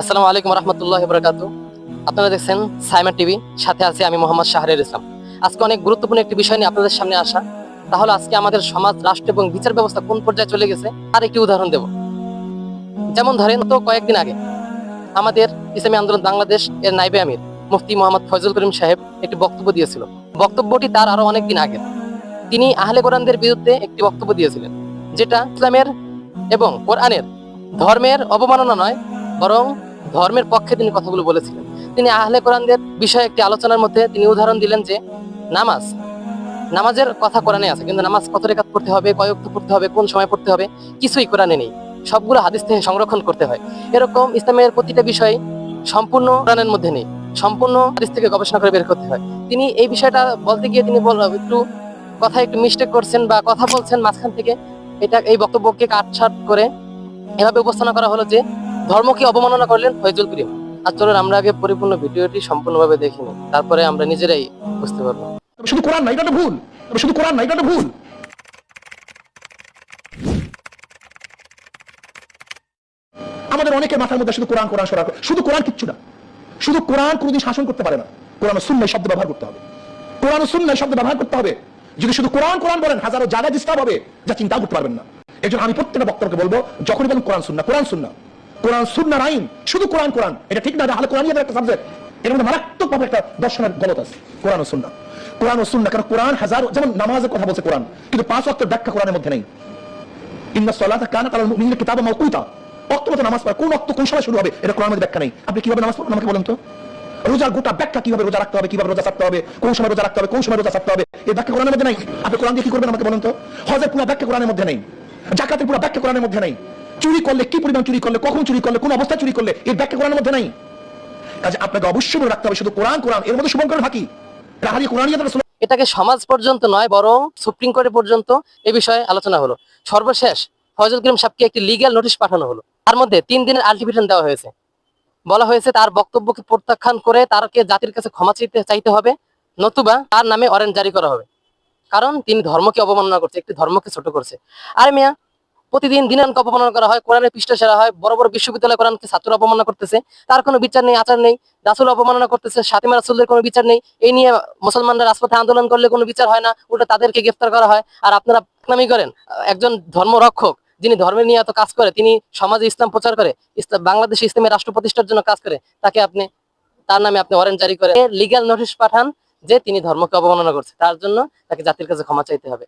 আসসালামু আলাইকুম রহমতুল্লাহ বরকাত আপনারা দেখছেন সাইমা টিভি, সাথে আছি আমি মোহাম্মদ শাহরের ইসলাম। আজকে অনেক গুরুত্বপূর্ণ একটি বিষয় নিয়ে আপনাদের সামনে আসা। তাহলে আজকে আমাদের সমাজ, রাষ্ট্র এবং বিচার ব্যবস্থা কোন পর্যায়ে চলে গেছে, তার একটি উদাহরণ দেব। যেমন ধরেন, তো কয়েকদিন আগে আমাদের ইসলামী আন্দোলন বাংলাদেশ এর নাইবে আমির মুফতি মোহাম্মদ ফয়জুল করিম সাহেব একটি বক্তব্য দিয়েছিল। বক্তব্যটি তার আরও অনেক দিন আগে তিনি আহলে কোরআনদের বিরুদ্ধে একটি বক্তব্য দিয়েছিলেন, যেটা ইসলামের এবং কোরআনের ধর্মের অবমাননা নয়, বরং ধর্মের পক্ষে তিনি কথাগুলো বলেছিলেন। তিনি আহলে কোরআনদের বিষয়ে একটি আলোচনার মধ্যে তিনি উদাহরণ দিলেন যে, নামাজ, নামাজের কথা কোরআনে আছে, কিন্তু নামাজ কত রেখাত পড়তে হবে কয়ক্ত পড়তে হবে, কোন সময় পড়তে হবে, কিছুই কোরআনে নেই। সবগুলো হাদিস থেকে সংরক্ষণ করতে হয়। এরকম ইসলামের প্রতিটা বিষয় সম্পূর্ণ কোরআনের মধ্যে নেই। সম্পূর্ণ হাদিস থেকে গবেষণা করে বের করতে হয়। তিনি এই বিষয়টা বলতে গিয়ে তিনি একটু কথা, একটু মিস্টেক করছেন বা কথা বলছেন মাঝখান থেকে। এটা এই বক্তব্যকে কাটছাট করে এভাবে উপস্থাপনা করা হলো যে ধর্মকে অবমাননা করলেন ফয়জুল করিম। আর চলুন, আমরা আগে পরিপূর্ণ ভিডিওটি সম্পূর্ণভাবে দেখে নিই। তারপরে আমরা নিজেরাই বুঝতে পারব। শুধু কোরআন না এটা ভুল। শুধু কোরআন না এটা ভুল। আমাদের অনেকের মাথার মধ্যে শুধু কোরআন কোরআন সরা শুধু কোরআন কিচ্ছু না। শুধু কোরআন কোনোদিন শাসন করতে পারে না। কোরআন শূন্য শব্দ ব্যবহার করতে হবে। কোরআন শূন্য শব্দ ব্যবহার করতে হবে। যদি শুধু কোরআন কোরআন বলেন, হাজারো জায়গা ডিস্টার্ব হবে, যা চিন্তা করতে পারবেন না। এই আমি প্রত্যেকটা বক্তব্যকে বলব, যখনই বলেন কোরআন শূন্য কোরআন শূন্য কোরআন শূন্য আইন শুধু কোরআন কোরআন। এটা ঠিক না তাহলে কোরআন একটা সাবজেক্ট এর মধ্যে মারাত্মক ভাবে একটা দর্শনের গলত আছে, কোরআন ও সুন্না কোরআন ও সুন্না কারণ কোরআন হাজার, যেমন নামাজের কথা বলছে কোরআন, কিন্তু পাঁচ ওয়াক্তের ব্যাখ্যা কোরআনের মধ্যে নেই। ইন্না কানা মুমিনের কিতাবা মতো নামাজ পড়া, কোন কোন সময় শুরু হবে এটা ব্যাখ্যা নেই। আপনি কীভাবে নামাজ আমাকে বলেন তো? রোজার গোটা ব্যাখ্যা কীভাবে রোজা রাখতে হবে, কীভাবে রোজা হবে, কোন সময় রোজা রাখতে হবে, কোন সময় রোজা হবে এই ব্যাখ্যা কোরআনের মধ্যে নাই। আপনি কোরআন দিয়ে কি করবেন আমাকে বলেন তো? হজের পুরো ব্যাখ্যা কোরআনের মধ্যে নেই। জাকাতের পুরো ব্যাখ্যা কোরআনের মধ্যে নেই। চুরি করলে কি পরিমাণ চুরি করলে, কখন চুরি করলে, কোন অবস্থায় চুরি করলে এই ব্যাখ্যা কোরআনের মধ্যে নাই। কাজে আপনাকে অবশ্যই মনে রাখতে হবে, শুধু কোরআন কোরআন, এর মধ্যে শুভঙ্কর ফাঁকি। রাহারি কোরআন এটাকে সমাজ পর্যন্ত নয়, বরং সুপ্রিম কোর্টে পর্যন্ত এ বিষয়ে আলোচনা হলো। সর্বশেষ, ফয়জুল করিম সাহেবকে একটি লিগ্যাল নোটিশ পাঠানো হলো। তার মধ্যে তিন দিনের আলটিমেটাম দেওয়া হয়েছে। বলা হয়েছে তার বক্তব্যকে প্রত্যাখ্যান করে তারকে জাতির কাছে ক্ষমা চাইতে চাইতে হবে, নতুবা তার নামে অরেঞ্জ জারি করা হবে। কারণ তিনি ধর্মকে অবমাননা করছে, একটি ধর্মকে ছোট করছে। আর মিয়া প্রতিদিন দিনানকে অপমাননা করা হয়, কোরআনের পৃষ্ঠা সেরা হয়, বড় বড় বিশ্ববিদ্যালয় কোরআনকে ছাত্র অপমাননা করতেছে, তার কোনো বিচার নেই, আচার নেই, রাসুল অপমাননা করতেছে, সাতিমা রাসুলের কোনো বিচার নেই, এই নিয়ে মুসলমানরা রাজপথে আন্দোলন করলে কোনো বিচার হয় না, উল্টা তাদেরকে গ্রেফতার করা হয়, আর আপনারা নামি করেন। একজন ধর্মরক্ষক যিনি ধর্মের নিয়ে এত কাজ করে, তিনি সমাজে ইসলাম প্রচার করে, ইসলাম, বাংলাদেশ ইসলামের রাষ্ট্র প্রতিষ্ঠার জন্য কাজ করে, তাকে আপনি, তার নামে আপনি ওয়ারেন্ট জারি করে লিগাল নোটিশ পাঠান যে তিনি ধর্মকে অবমাননা করছে, তার জন্য তাকে জাতির কাছে ক্ষমা চাইতে হবে।